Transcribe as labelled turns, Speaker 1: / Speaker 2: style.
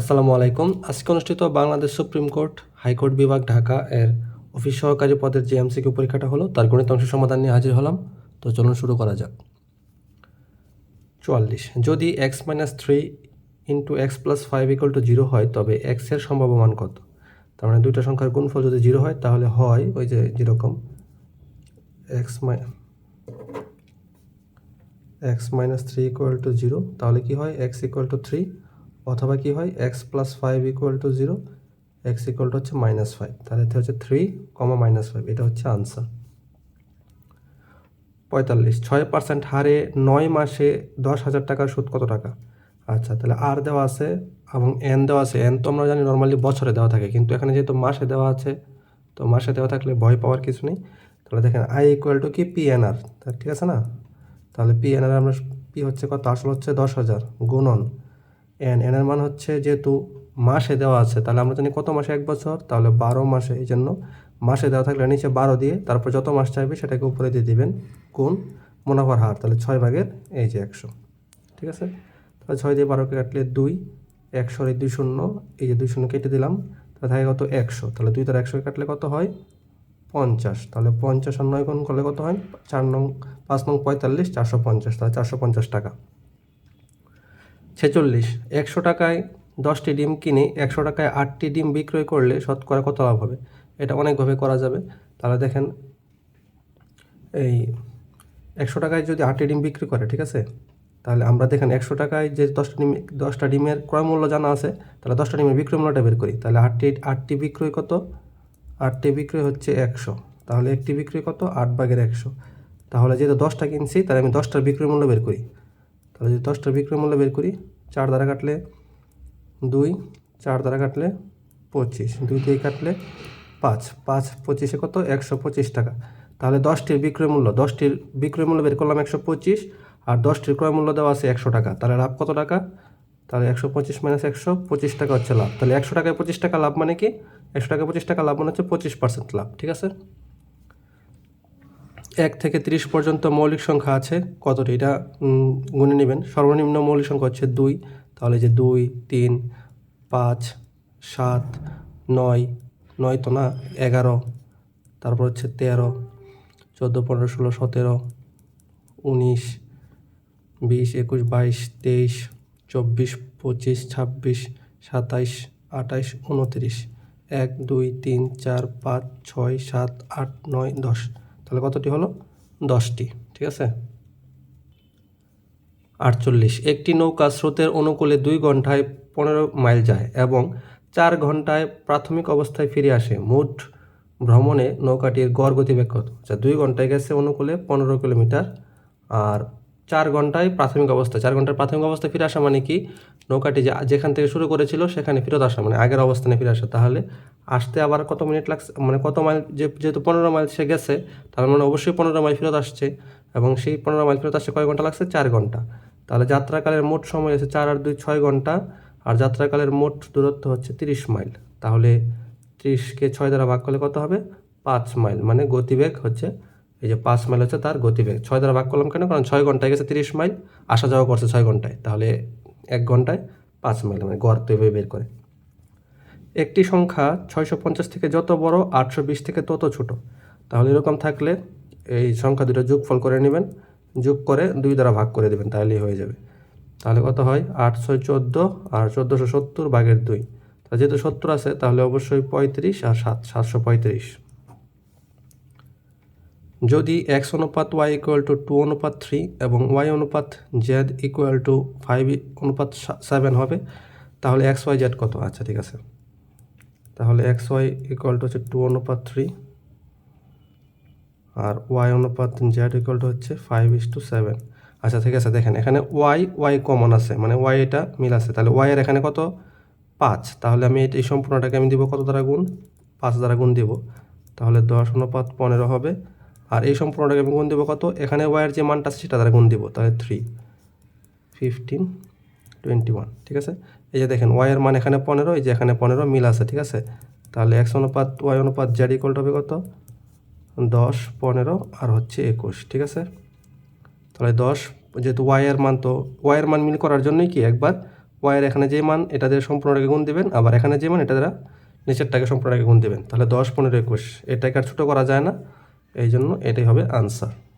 Speaker 1: আসসালামু আলাইকুম আজকে অনুষ্ঠিত বাংলাদেশ সুপ্রিম কোর্ট হাইকোর্ট বিভাগ ঢাকা এর অফিস সহকারী পদের যে এমসিকিউ পরীক্ষাটা হলো তার গণিত অংশ সমাধান নিয়ে হাজির হলাম তো চলুন শুরু করা যাক চুয়াল্লিশ যদি X minus three into X plus five equal to zero হয় তবে এক্সের সম্ভাব্য মান কত তার মানে দুইটা সংখ্যার গুণফল যদি জিরো হয় তাহলে হয় ওই যে যেরকম এক্স মাই X minus three equal to zero তাহলে কী হয় এক্স ইকুয়াল টু থ্রি অথবা কি হয় X plus five equal to zero X equal to হচ্ছে মাইনাস ফাইভ তাহলে এটা হচ্ছে থ্রি কমা মাইনাস ফাইভ এটা হচ্ছে আনসার পঁয়তাল্লিশ ছয় পার্সেন্ট হারে নয় মাসে দশ হাজার টাকার সুদ কত টাকা আচ্ছা তাহলে আর দেওয়া আছে এবং এন দেওয়া আছে এন তো আমরা জানি নর্মালি বছরে দেওয়া থাকে কিন্তু এখানে যেহেতু মাসে দেওয়া আছে তো মাসে দেওয়া থাকলে ভয় পাওয়ার কিছু নেই তাহলে দেখেন আই ইকুয়াল টু কি পি এন আর ঠিক আছে না তাহলে পি এন আর আমরা পি হচ্ছে কত আসল হচ্ছে দশ হাজার গুণন এন এনের মান হচ্ছে যেহেতু মাসে দেওয়া আছে তাহলে আমরা জানি কত মাসে এক বছর তাহলে বারো মাসে এই জন্য মাসে দেওয়া থাকলে নিচে বারো দিয়ে তারপর যত মাস চাইবে সেটাকে উপরে দিয়ে দেবেন কোন মুনাফার হার তাহলে ছয় ভাগের এই যে একশো ঠিক আছে তাহলে ছয় দিয়ে বারোকে কাটলে দুই একশোর এই দুই শূন্য এই যে দুই শূন্য কেটে দিলাম তাহলে থাকে কত একশো তাহলে দুই তার একশো কাটলে কত হয় পঞ্চাশ তাহলে পঞ্চাশ আর নয় গুণ করলে কত হয় চার নং পাঁচ নং পঁয়তাল্লিশ চারশো পঞ্চাশ তাহলে চারশো পঞ্চাশ টাকা ছেচল্লিশ একশো টাকায় দশটি ডিম কিনে একশো টাকায় আটটি ডিম বিক্রয় করলে শতকরা কত লাভ হবে এটা অনেকভাবে করা যাবে তাহলে দেখেন এই একশো টাকায় যদি আটটি ডিম বিক্রি করে ঠিক আছে তাহলে আমরা দেখেন একশো টাকায় যে দশটা ডিম দশটা ডিমের ক্রয় মূল্য জানা আছে তাহলে দশটা ডিমের বিক্রয় মূল্যটা বের করি তাহলে আটটি আটটি বিক্রয় কত আটটি বিক্রয় হচ্ছে একশো তাহলে একটি বিক্রয় কত আট বাগের একশো তাহলে যেহেতু দশটা কিনছি তাহলে আমি দশটার বিক্রয় মূল্য বের করি তাহলে যদি দশটার বিক্রয় মূল্য বের করি চার দ্বারা কাটলে দুই চার দ্বারা কাটলে পঁচিশ দুই দিয়ে কাটলে পাঁচ পাঁচ পঁচিশে কত একশো পঁচিশ টাকা তাহলে দশটির বিক্রয় মূল্য দশটির বিক্রয় মূল্য বের করলাম একশো পঁচিশ আর দশটির ক্রয় মূল্য দেওয়া আছে একশো টাকা তাহলে লাভ কত টাকা তাহলে একশো পঁচিশ মাইনাস একশো পঁচিশ টাকা হচ্ছে লাভ তাহলে একশো টাকায় পঁচিশ টাকা লাভ মানে কি একশো টাকায় পঁচিশ টাকা লাভ মানে হচ্ছে পঁচিশ পার্সেন্ট লাভ ঠিক আছে এক থেকে তিরিশ পর্যন্ত মৌলিক সংখ্যা আছে কতটি এটা গুনে নেবেন সর্বনিম্ন মৌলিক সংখ্যা হচ্ছে দুই তাহলে যে দুই তিন পাঁচ সাত নয় নয় তো না এগারো তারপর হচ্ছে তেরো চোদ্দো পনেরো ষোলো সতেরো উনিশ বিশ একুশ বাইশ তেইশ চব্বিশ পঁচিশ ছাব্বিশ সাতাইশ আটাইশ উনত্রিশ এক দুই তিন চার পাঁচ ছয় সাত আট নয় দশ তাহলে কতটি হলো দশটি ঠিক আছে আটচল্লিশ একটি নৌকা স্রোতের অনুকূলে দুই ঘন্টায় পনেরো মাইল যায় এবং চার ঘন্টায় প্রাথমিক অবস্থায় ফিরে আসে মোট ভ্রমণে নৌকাটির গড় গতিবেগ কত আচ্ছা, দুই ঘন্টায় গেছে অনুকূলে পনেরো কিলোমিটার আর চার ঘন্টায় প্রাথমিক অবস্থা চার ঘন্টার প্রাথমিক অবস্থা ফিরে আসা মানে কি নৌকাটি যেখান থেকে শুরু করেছিল সেখানে ফেরত আসা মানে আগের অবস্থানে ফিরে আসা তাহলে আসতে আবার কত মিনিট লাগছে মানে কত মাইল যেহেতু পনেরো মাইল সে গেছে তার মানে অবশ্যই পনেরো মাইল ফেরত আসছে এবং সেই পনেরো মাইল ফেরত আসছে কয় ঘন্টা লাগছে চার ঘন্টা তাহলে যাত্রাকালের মোট সময় এসে চার আর দুই ছয় ঘন্টা আর যাত্রাকালের মোট দূরত্ব হচ্ছে তিরিশ মাইল তাহলে ত্রিশকে ছয় দ্বারা ভাগ করলে কত হবে পাঁচ মাইল মানে গতিবেগ হচ্ছে এই যে পাঁচ মাইল হচ্ছে তার গতিবেগ ছয় দ্বারা ভাগ করলাম কেন কারণ ছয় ঘন্টায় গেছে তিরিশ মাইল আসা যাওয়া করছে ছয় ঘন্টায় তাহলে এক ঘন্টায় পাঁচ মাইল মানে গর্ত এভাবে বের করে একটি সংখ্যা ছয়শো পঞ্চাশ থেকে যত বড় আটশো বিশ থেকে তত ছোট তাহলে এরকম থাকলে এই সংখ্যা দুটো যোগফল করে নেবেন যোগ করে দুই দ্বারা ভাগ করে দেবেন তাহলেই হয়ে যাবে তাহলে কত হয় আট ছয় চোদ্দো আর চোদ্দোশো সত্তর বাঘের দুই যেহেতু সত্তর আছে তাহলে অবশ্যই পঁয়ত্রিশ আর সাত সাতশো পঁয়ত্রিশ যদি এক্স অনুপাত ওয়াই ইকুয়াল টু টু অনুপাত থ্রি এবং ওয়াই অনুপাত জেড ইকুয়াল টু ফাইভ অনুপাত সেভেন হবে তাহলে এক্স ওয়াই জেড কত আচ্ছা ঠিক আছে তাহলে এক্স ওয়াই ইকুয়াল টু হচ্ছে টু অনুপাত থ্রি আর ওয়াই অনুপাত জেড ইকুয়াল টু হচ্ছে ফাইভ ইস টু সেভেন আচ্ছা ঠিক আছে দেখেন এখানে ওয়াই ওয়াই কমন আছে মানে ওয়াই এটা মিল আছে তাহলে ওয়াইয়ের এখানে কত পাঁচ তাহলে আমি এই সম্পূর্ণটাকে আমি দিব কত দ্বারা গুণ পাঁচ দ্বারা গুণ দিব তাহলে দশ অনুপাত পনেরো হবে আর এই সম্পূর্ণটাকে আমি গুণ দেবো কত এখানে ওয়াইয়ের যে মানটা আছে সেটা দ্বারা গুণ দেবো তাহলে থ্রি ফিফটিন টোয়েন্টি ওয়ান ঠিক আছে এই যে দেখেন ওয়াইয়ের মান এখানে পনেরো এই যে এখানে পনেরো মিল আছে ঠিক আছে তাহলে এক্স অনুপাত ওয়াই অনুপাত জেড ইকোয়াল হবে কত দশ পনেরো আর হচ্ছে একুশ ঠিক আছে তাহলে দশ যেহেতু ওয়াইয়ের মান তো ওয়াইয়ের মান মিল করার জন্যই কি একবার ওয়াইয়ের এখানে যে মান এটা দিয়ে সম্পূর্ণটাকে গুণ দেবেন আবার এখানে যে মান এটা দ্বারা নিচেরটাকে সম্পূর্ণটাকে গুণ দেবেন তাহলে দশ পনেরো একুশ এটাকে আর ছোটো করা যায় না এই জন্য এটাই হবে আনসার